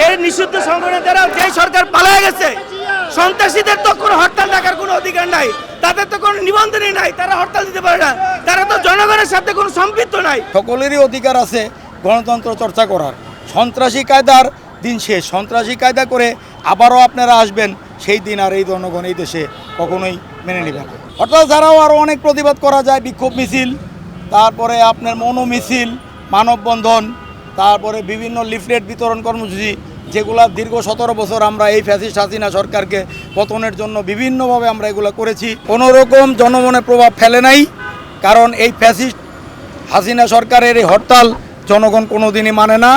যে নিষিদ্ধ সংগঠনের দ্বারা যে সরকার পালায় গেছে, সন্ত্রাসীদের তো কোনো হরতাল ডাকার কোনো অধিকার নাই, তাদের তো কোনো নিবন্ধনই নাই, তারা হরতাল দিতে পারে না। তারা তো জনগণের সাথে কোনো সম্পৃক্ত নাই। সকলেরই অধিকার আছে গণতন্ত্র চর্চা করার। সন্ত্রাসী কায়দার দিন শেষ। সন্ত্রাসী কায়দা করে আবারও আপনারা আসবেন, সেই দিন আর এই জনগণ এই দেশে কখনোই মেনে নেবে না। অর্থাৎ ছাড়াও আরও অনেক প্রতিবাদ করা যায়, বিক্ষোভ মিছিল, তারপরে আপনার মনো মিছিল মানববন্ধন, তারপরে বিভিন্ন লিফলেট বিতরণ কর্মসূচি যেগুলা দীর্ঘ সতেরো বছর আমরা এই ফ্যাসিস্ট হাসিনা সরকারকে পতনের জন্য বিভিন্নভাবে আমরা এগুলো করেছি কোনো রকম জনমনে প্রভাব ফেলে নাই, কারণ এই ফ্যাসিস্ট হাসিনা সরকারের এই হরতাল জনগণ কোনোদিনই মানে না,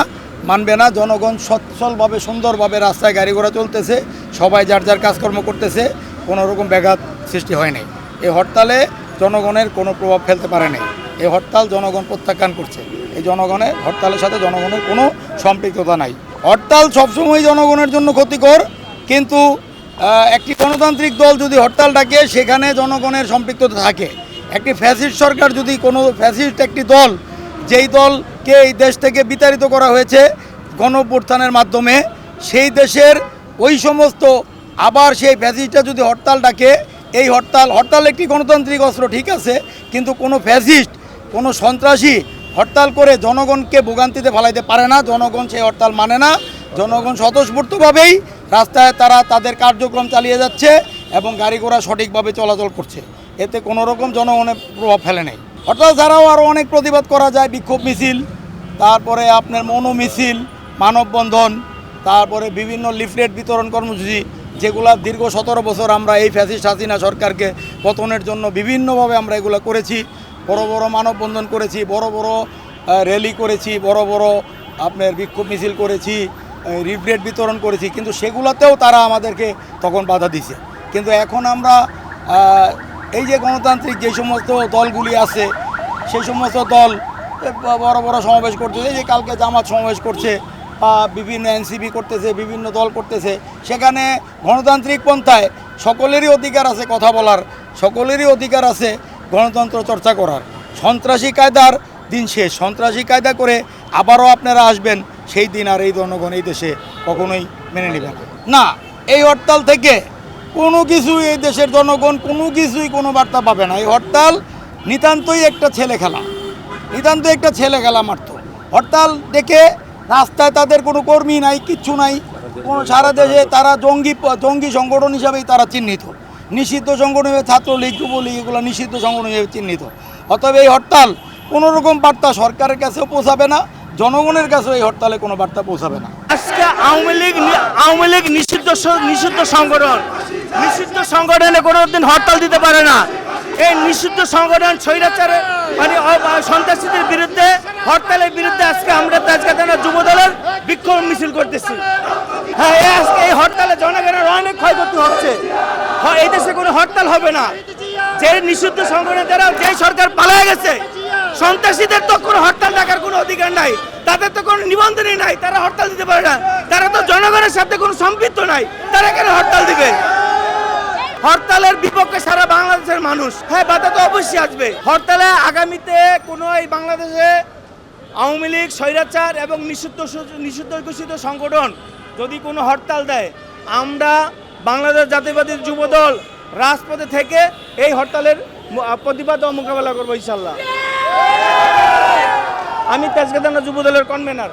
মানবে না। জনগণ সচ্ছলভাবে, সুন্দরভাবে রাস্তায় গাড়ি ঘোড়া চলতেছে, সবাই যার যার কাজকর্ম করতেছে কোনো রকম ব্যাঘাত সৃষ্টি হয় নাই। এই হরতালে জনগণের কোনো প্রভাব ফেলতে পারে নাই। এই হরতাল জনগণ প্রত্যাখ্যান করছে। এই জনগণের, হরতালের সাথে জনগণের কোনো সম্পৃক্ততা নাই। হরতাল সবসময় জনগণের জন্য ক্ষতিকর, কিন্তু একটি গণতান্ত্রিক দল যদি হরতাল ডাকে, সেখানে জনগণের সম্পৃক্ততা থাকে। একটি ফ্যাসিস্ট সরকার যদি কোনো ফ্যাসিস্ট একটি দল, যেই দলকে এই দেশ থেকে বিতাড়িত করা হয়েছে গণপ্রত্থানের মাধ্যমে, সেই দেশের ওই সমস্ত আবার সেই ফ্যাসিস্টটা যদি হরতাল ডাকে, এই হরতাল হরতাল একটি গণতান্ত্রিক অস্ত্র, ঠিক আছে, কিন্তু কোনো ফ্যাসিস্ট, কোনো সন্ত্রাসী হরতাল করে জনগণকে ভোগান্তিতে ফেলাইতে পারে না, জনগণ সেই হরতাল মানে না। জনগণ স্বতঃস্ফূর্তভাবেই রাস্তায় তারা তাদের কার্যক্রম চালিয়ে যাচ্ছে এবং গাড়ি ঘোড়া সঠিকভাবে চলাচল করছে। এতে কোনো রকম জনগণের প্রভাব ফেলে নেই। হরতাল ছাড়াও আরও অনেক প্রতিবাদ করা যায়, বিক্ষোভ মিছিল, তারপরে আপনার মনো মিছিল, মানববন্ধন, তারপরে বিভিন্ন লিফলেট বিতরণ কর্মসূচি, যেগুলা দীর্ঘ সতেরো বছর আমরা এই ফ্যাসিস্ট হাসিনা সরকারকে পতনের জন্য বিভিন্নভাবে আমরা এগুলো করেছি। বড় বড় মানববন্ধন করেছি, বড় বড় র্যালি করেছি, বড় বড় আপনার বিক্ষোভ মিছিল করেছি রিফলেট বিতরণ করেছি, কিন্তু সেগুলোতেও তারা আমাদেরকে তখন বাধা দিছে। কিন্তু এখন আমরা এই যে গণতান্ত্রিক যে সমস্ত দলগুলি আছে, সেই সমস্ত দল বড় বড় সমাবেশ করতেছে এই যে কালকে জামাত সমাবেশ করছে, বা বিভিন্ন এনসিপি করতেছে, বিভিন্ন দল করতেছে, সেখানে গণতান্ত্রিক পন্থায় সকলেরই অধিকার আছে কথা বলার, সকলেরই অধিকার আছে গণতন্ত্র চর্চা করার। সন্ত্রাসী কায়দার দিন শেষ। সন্ত্রাসী কায়দা করে আবারও আপনারা আসবেন, সেই দিন আর এই জনগণ এই দেশে কখনোই মেনে নেবে না। এই হরতাল থেকে কোনো কিছুই এই দেশের জনগণ কোনো কিছুই কোনো বার্তা পাবে না। এই হরতাল নিতান্তই একটা ছেলে খেলা। নিতান্তই একটা ছেলে খেলা মাত্র হরতাল ডেকে রাস্তায় তাদের কোনো কর্মী নাই, কিচ্ছু নাই। কোনো সারা দেশে তারা জঙ্গি জঙ্গি সংগঠন হিসাবেই তারা চিহ্নিত। নিষিদ্ধ সংগঠন হিসেবে ছাত্রলীগ, যুবলীগ এগুলো নিষিদ্ধ সংগঠন হিসেবে চিহ্নিত। অতএব এই হরতাল কোনো রকম বার্তা সরকারের কাছেও পৌঁছাবে না, জনগণের কাছেও এই হরতালে কোনো বার্তা পৌঁছাবে না। আজকে আওয়ামী লীগ আওয়ামী লীগ নিষিদ্ধ নিষিদ্ধ সংগঠন। নিষিদ্ধ সংগঠনে কোনো দিন হরতাল দিতে পারে না। এই নিষিদ্ধ সংগঠন স্বৈরাচারে মানে সন্ত্রাসীদের বিরুদ্ধে, হরতালের বিরুদ্ধে আজকে আমরা আজকে যুব দলের বিক্ষোভ মিছিল করতেছি। হ্যাঁ আজকে এই হরতালে জনগণের অনেক ক্ষয়ক্ষতি হচ্ছে। এই দেশে কোনো হরতাল হবে না। যে নিষিদ্ধ সংগঠনের দ্বারা যে সরকার পালায় গেছে, সন্ত্রাসীদের তো কোনো হরতাল ডাকার কোনো অধিকার নাই, তাদের তো কোনো নিবন্ধনই নাই, তারা হরতাল দিতে পারে না। তারা তো জনগণের সাথে কোনো সম্পৃক্ত নাই, তারা কেন হরতাল দিবে? হরতালের বিপক্ষে সারা বাংলাদেশের মানুষ হ্যাঁ বাধা তো অবশ্যই আসবে। হরতালে আগামীতে কোনো এই বাংলাদেশে আওয়ামী লীগ, স্বৈরাচার এবং নিষিদ্ধ নিষিদ্ধ ঘোষিত সংগঠন যদি কোনো হরতাল দেয়, আমরা বাংলাদেশ জাতীয়বাদী যুবদল রাজপথে থেকে এই হরতালের প্রতিবাদ ও মোকাবেলা করব ইনশাল্লাহ। আমি তেজগাদানা যুবদলের কনভেনার